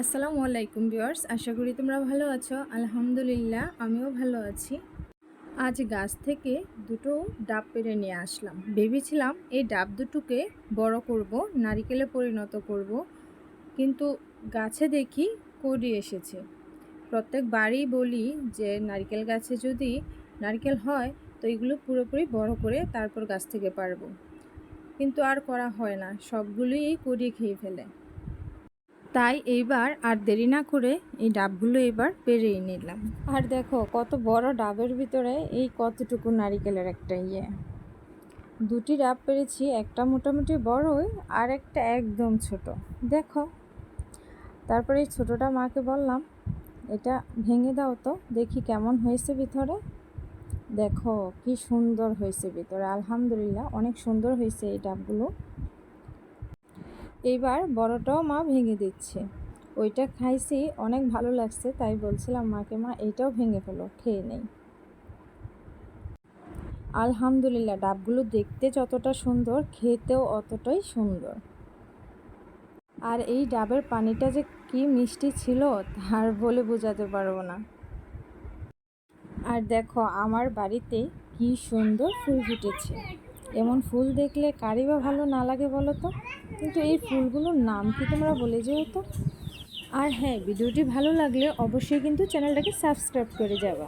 আসসালামু আলাইকুম ভিউয়ার্স, আশা করি তোমরা ভালো আছো। আলহামদুলিল্লাহ, আমিও ভালো আছি। আজ গাছ থেকে দুটো ডাব পেরে নিয়ে আসলাম। ভেবেছিলাম এই ডাব দুটোকে বড় করব, নারিকেলে পরিণত করব, কিন্তু গাছে দেখি কড়ি এসেছে। প্রত্যেক বাড়ি বলি যে, নারকেল গাছে যদি নারকেল হয়, তো এগুলো পুরোপুরি বড় করে তারপর গাছ থেকে পারব। কিন্তু আর করা হয় না, সবগুলোই এই কড়ি খেয়ে ফেলে। তাই এইবার আর দেরি না করে এই ডাবগুলো এবার পেরিয়ে নিলাম। আর দেখো, কত বড় ডাবের ভিতরে এই কতটুকু নারিকেলের একটা ইয়ে। দুটি ডাব পেরেছি, একটা মোটামুটি বড়ই আর একটা একদম ছোট। দেখো, তারপরে এই ছোটোটা মাকে বললাম, এটা ভেঙে দাও তো, দেখি কেমন হয়েছে ভিতরে। দেখো, কি সুন্দর হয়েছে ভিতরে, আলহামদুলিল্লাহ, অনেক সুন্দর হয়েছে এই ডাবগুলো। এইবার বড়টাও মা ভেঙে দিচ্ছে। ওইটা খাইছি, অনেক ভালো লাগছে, তাই বলছিলাম মাকে, মা, এইটাও ভেঙে ফেলো, খেয়ে নেই। আলহামদুলিল্লাহ, ডাবগুলো দেখতে যতটা সুন্দর, খেতেও অতটাই সুন্দর। আর এই ডাবের পানিটা যে কি মিষ্টি ছিল, তার বলে বোঝাতে পারব না। আর দেখো, আমার বাড়িতে কি সুন্দর ফুল ফুটেছে। এমন ফুল দেখলে কারই বা ভালো না লাগে বলো তো? কিন্তু এই ফুলগুলোর নাম কি তোমরা বলে যেও তো? আর হ্যাঁ ভিডিওটি ভালো লাগলে অবশ্যই কিন্তু চ্যানেলটাকে সাবস্ক্রাইব করে যাবা।